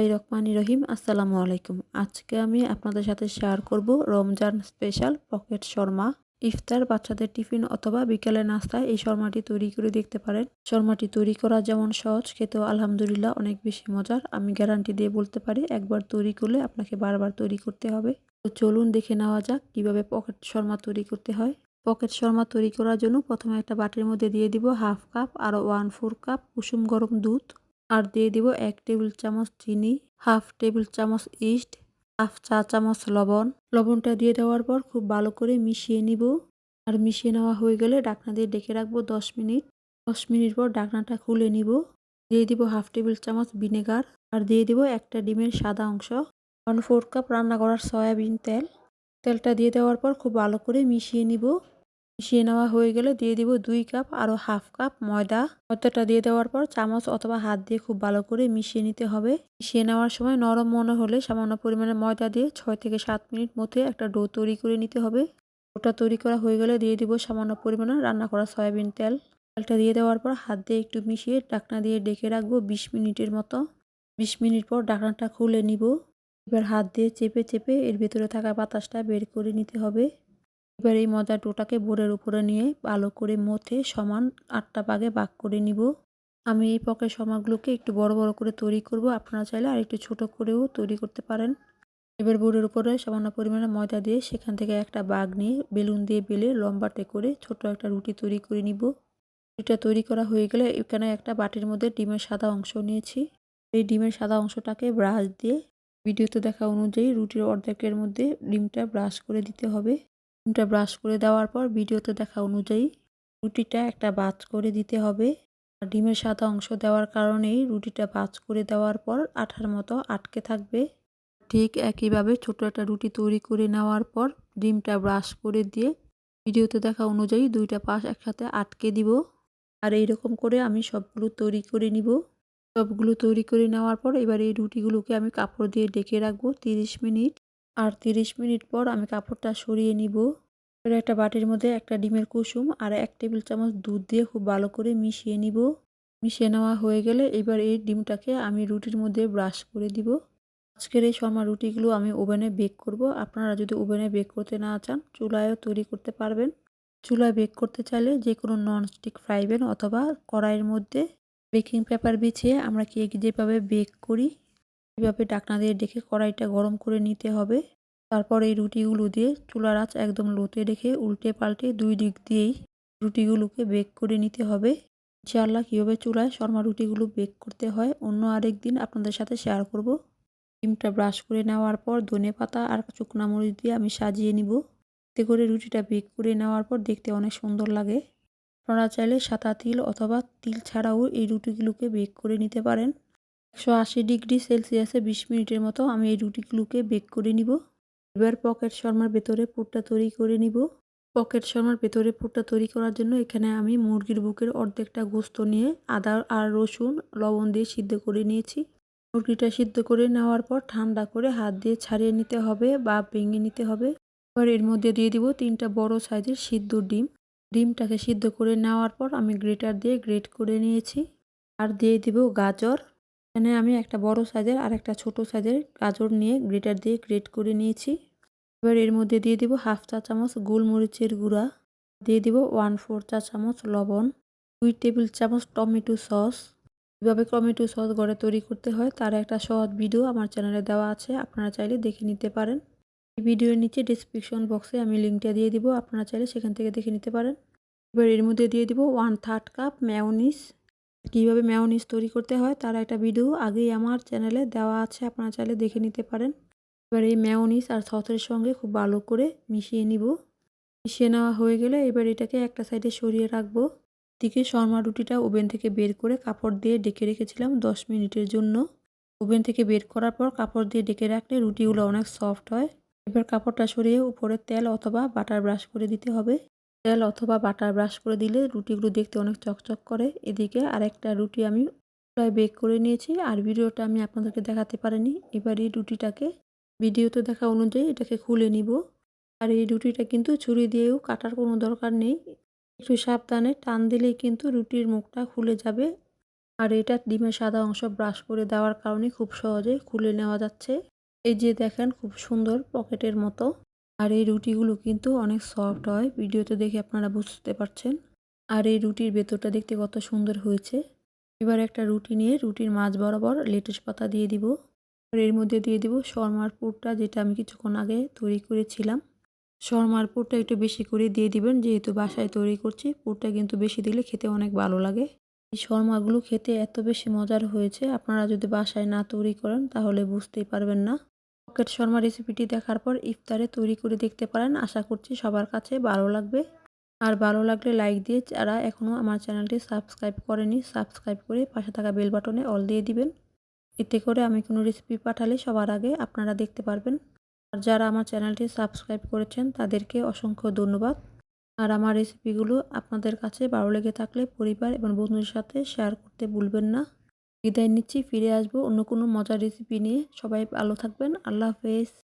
বিসমিল্লাহ রহমান রহিম। আসসালামু আলাইকুম। আজকে আমি আপনাদের সাথে শেয়ার করব রমজান স্পেশাল পকেট শর্মা। ইফতার বাচ্চাদের টিফিন অথবা বিকালে নাস্তায় এই শর্মাটি তৈরি করে দেখতে পারেন। শর্মাটি তৈরি করা যেমন সহজ, খেতেও আলহামদুলিল্লাহ অনেক বেশি মজার। আমি গ্যারান্টি দিয়ে বলতে পারি, একবার তৈরি করলে আপনাকে বারবার তৈরি করতে হবে। তো চলুন দেখে নেওয়া যাক কীভাবে পকেট শর্মা তৈরি করতে হয়। পকেট শর্মা তৈরি করার জন্য প্রথমে একটা বাটির মধ্যে দিয়ে দিব হাফ কাপ আর ওয়ান ফোর কাপ কুসুম গরম দুধ। আর দিয়ে দিব এক টেবিল চামচ চিনি, হাফ টেবিল চামচ ইস্ট, হাফ চা চামচ লবণ। লবণটা দিয়ে দেওয়ার পর খুব ভালো করে মিশিয়ে নিব। আর মিশিয়ে নেওয়া হয়ে গেলে ডাকনা দিয়ে ডেকে রাখব দশ মিনিট। দশ মিনিট পর ডাকনাটা খুলে নিব। দিয়ে দিব হাফ টেবিল চামচ ভিনেগার। আর দিয়ে দিব একটা ডিমের সাদা অংশ। ওয়ান ফোর কাপ রান্না করার সয়াবিন তেল। তেলটা দিয়ে দেওয়ার পর খুব ভালো করে মিশিয়ে নিব। মিশিয়ে নেওয়া হয়ে গেলে দিয়ে দিব দুই কাপ আরও হাফ কাপ ময়দা। ময়দাটা দিয়ে দেওয়ার পর চামচ অথবা হাত দিয়ে খুব ভালো করে মিশিয়ে নিতে হবে। মিশিয়ে নেওয়ার সময় নরম মনে হলে সামান্য পরিমাণে ময়দা দিয়ে ছয় থেকে সাত মিনিট মধ্যে একটা ডো তৈরি করে নিতে হবে। ওটা তৈরি করা হয়ে গেলে দিয়ে দিব সামান্য পরিমাণে রান্না করা সয়াবিন তেল। তেলটা দিয়ে দেওয়ার পর হাত দিয়ে একটু মিশিয়ে ডাকনা দিয়ে ডেকে রাখব বিশ মিনিটের মতো। বিশ মিনিট পর ডাকনাটা খুলে নিব। এবার হাত দিয়ে চেপে চেপে এর ভেতরে থাকা বাতাসটা বের করে নিতে হবে। এবার এই মজার ডোটাকে বোর্ডের উপরে নিয়ে ভালো করে মথে সমান আটটা ভাগে ভাগ করে নিব। আমি এই পকেট সমাগুলোকে একটু বড় বড় করে তৈরি করব। আপনারা চাইলে আর একটু ছোট করেও তৈরি করতে পারেন। এবার বোর্ডের উপরে সামান্য পরিমাণে ময়দা দিয়ে সেখান থেকে একটা বাঘ নিয়ে বেলুন দিয়ে বেলে লম্বাটে করে ছোট একটা রুটি তৈরি করে নিব। রুটিটা তৈরি করা হয়ে গেলে এখানে একটা বাটির মধ্যে ডিমের সাদা অংশ নিয়েছি। এই ডিমের সাদা অংশটাকে ব্রাশ দিয়ে ভিডিওতে দেখা অনুযায়ী রুটির অর্ধেকের মধ্যে ডিমটা ব্রাশ করে দিতে হবে। ডিমটা ব্রাশ করে দেওয়ার পর ভিডিওতে দেখা অনুযায়ী রুটিটা একটা বাজ করে দিতে হবে। আর ডিমের সাদা অংশ দেওয়ার কারণেই রুটিটা বাজ করে দেওয়ার পর আঠার মতো আটকে থাকবে। ঠিক একইভাবে ছোট একটা রুটি তৈরি করে নেওয়ার পর ডিমটা ব্রাশ করে দিয়ে ভিডিওতে দেখা অনুযায়ী দুইটা পাশ একসাথে আটকে দিব। আর এইরকম করে আমি সবগুলো তৈরি করে নিব। সবগুলো তৈরি করে নেওয়ার পর এবার এই রুটিগুলোকে আমি কাপড় দিয়ে ডেকে রাখব তিরিশ মিনিট। আর তিরিশ মিনিট পর আমি কাপড়টা সরিয়ে নিব। এবার একটা বাটির মধ্যে একটা ডিমের কুসুম আর এক টেবিল চামচ দুধ দিয়ে খুব ভালো করে মিশিয়ে নিব। মিশিয়ে নেওয়া হয়ে গেলে এবার এই ডিমটাকে আমি রুটির মধ্যে ব্রাশ করে দিব। আজকের এই শর্মা রুটিগুলো আমি ওভেনে বেক করব। আপনারা যদি ওভেনে বেক করতে না চান, চুলায়ও তৈরি করতে পারবেন। চুলায় বেক করতে চাইলে যে কোনো ননস্টিক ফ্রাই প্যান অথবা কড়াইয়ের মধ্যে বেকিং পেপার বিছিয়ে আমরা কেক যেভাবে বেক করি এভাবে ডাকনা দিয়ে ডেকে কড়াইটা গরম করে নিতে হবে। তারপর এই রুটিগুলো দিয়ে চুলার আঁচ একদম লোতে রেখে উল্টে পাল্টে দুই দিক দিয়েই রুটিগুলোকে বেক করে নিতে হবে। ইনশাআল্লাহ কীভাবে চুলায় শর্মা রুটিগুলো বেক করতে হয় অন্য আরেক দিন আপনাদের সাথে শেয়ার করব। ডিমটা ব্রাশ করে নেওয়ার পর ধনে পাতা আর শুকনা মরিচ দিয়ে আমি সাজিয়ে নিব। এতে করে রুটিটা বেক করে নেওয়ার পর দেখতে অনেক সুন্দর লাগে। আপনারা চাইলে সাদা তিল অথবা তিল ছাড়াও এই রুটিগুলোকে বেক করে নিতে পারেন। একশো আশি ডিগ্রি সেলসিয়াসে বিশ মিনিটের মতো আমি এই রুটিগুলোকে বেক করে নিব। এবার পকেট শর্মার ভেতরে পুরটা তৈরি করে নিব। পকেট শর্মার ভেতরে পুরটা তৈরি করার জন্য এখানে আমি মুরগির বুকের অর্ধেকটা গোস্ত নিয়ে আদা আর রসুন লবণ দিয়ে সিদ্ধ করে নিয়েছি। মুরগিটা সিদ্ধ করে নেওয়ার পর ঠান্ডা করে হাত দিয়ে ছাড়িয়ে নিতে হবে বা ভেঙে নিতে হবে। এবার এর মধ্যে দিয়ে দিব তিনটা বড় সাইজের সিদ্ধ ডিম। ডিমটাকে সিদ্ধ করে নেওয়ার পর আমি গ্রেটার দিয়ে গ্রেট করে নিয়েছি। আর দিয়ে দিব গাজর এখানে আমি একটা বড় সাইজের আর একটা ছোট সাইজের গাজর নিয়ে গ্রেটার দিয়ে গ্রেট করে নিয়েছি। এবার এর মধ্যে দিয়ে দিব হাফ চা চামচ গোলমরিচের গুঁড়া। দিয়ে দিব ওয়ান ফোর চা চামচ লবণ। দুই টেবিল চামচ টমেটো সস। কীভাবে টমেটো সস ঘরে তৈরি করতে হয় তার একটা সহজ ভিডিও আমার চ্যানেলে দেওয়া আছে, আপনারা চাইলে দেখে নিতে পারেন। এই ভিডিওর নিচে ডিসক্রিপশন বক্সে আমি লিঙ্কটা দিয়ে দিব, আপনারা চাইলে সেখান থেকে দেখে নিতে পারেন। এবার এর মধ্যে দিয়ে দিব ওয়ান থার্ড কাপ ম্যাওনিস কীভাবে ম্যাওনিস তৈরি করতে হয় তার একটা ভিডিও আগেই আমার চ্যানেলে দেওয়া আছে, আপনারা চাইলে দেখে নিতে পারেন। এবার এই ম্যাওনিস আর সসের সঙ্গে খুব ভালো করে মিশিয়ে নিব। মিশিয়ে নেওয়া হয়ে গেলে এবার এটাকে একটা সাইডে সরিয়ে রাখব। দিকে শর্মা রুটিটা ওভেন থেকে বের করে কাপড় দিয়ে ডেকে রেখেছিলাম দশ মিনিটের জন্য। ওভেন থেকে বের করার পর কাপড় দিয়ে ডেকে রাখলে রুটিগুলো অনেক সফট হয়। এবার কাপড়টা সরিয়ে উপরে তেল অথবা বাটার ব্রাশ করে দিতে হবে। তেল অথবা বাটার ব্রাশ করে দিলে রুটিগুলো দেখতে অনেক চকচক করে। এদিকে আরেকটা রুটি আমি প্রায় বেক করে নিয়েছি আর ভিডিওটা আমি আপনাদেরকে দেখাতে পারিনি। এবার এই রুটিটাকে ভিডিওতে দেখা অনুযায়ী এটাকে খুলে নিব। আর এই রুটিটা কিন্তু ছুরি দিয়েও কাটার কোনো দরকার নেই। একটু সাবধানে টান দিলেই কিন্তু রুটির মুখটা খুলে যাবে। আর এটা ডিমের সাদা অংশ ব্রাশ করে দেওয়ার কারণে খুব সহজে খুলে নেওয়া যাচ্ছে। এই যে দেখেন খুব সুন্দর পকেটের মতো। আর এই রুটিগুলো কিন্তু অনেক সফট হয়। ভিডিওতে দেখে আপনারা বুঝতে পারছেন। আর এই রুটির ভেতরটা দেখতে কত সুন্দর হয়েছে। এবার একটা রুটি নিয়ে, রুটির মাছ বরাবর লেটুস পাতা দিয়ে দিব। আর এর মধ্যে দিয়ে দিব শর্মার পুরটা, যেটা আমি কিছুক্ষণ আগে তৈরি করেছিলাম। শর্মার পুরটা একটু বেশি করে দিয়ে দিবেন, যেহেতু বাসায় তৈরি করছি। পুরটা কিন্তু বেশি দিলে খেতে অনেক ভালো লাগে। এই শর্মাগুলো খেতে এত বেশি মজার হয়েছে। আপনারা যদি বাসায় না তৈরি করেন, তাহলে বুঝতেই পারবেন না। পকেট শর্মা রেসিপিটি দেখার পর ইফতারে তৈরি করে দেখতে পারেন। আশা করছি সবার কাছে ভালো লাগবে। আর ভালো লাগলে লাইক দিয়ে যারা এখনও আমার চ্যানেলটি সাবস্ক্রাইব করেনি সাবস্ক্রাইব করে পাশে থাকা বেল বাটনে অল দিয়ে দিবেন। এতে করে আমি কোনো রেসিপি পাঠালে সবার আগে আপনারা দেখতে পারবেন। আর যারা আমার চ্যানেলটি সাবস্ক্রাইব করেছেন, তাদেরকে অসংখ্য ধন্যবাদ। আর আমার রেসিপিগুলো আপনাদের কাছে ভালো লেগে থাকলে পরিবার এবং বন্ধুদের সাথে শেয়ার করতে ভুলবেন না। বিদায় নিচ্ছি ফিরে আসব অন্য কোনো মজার রেসিপি নিয়ে। সবাই ভালো থাকবেন আল্লাহ হাফেজ।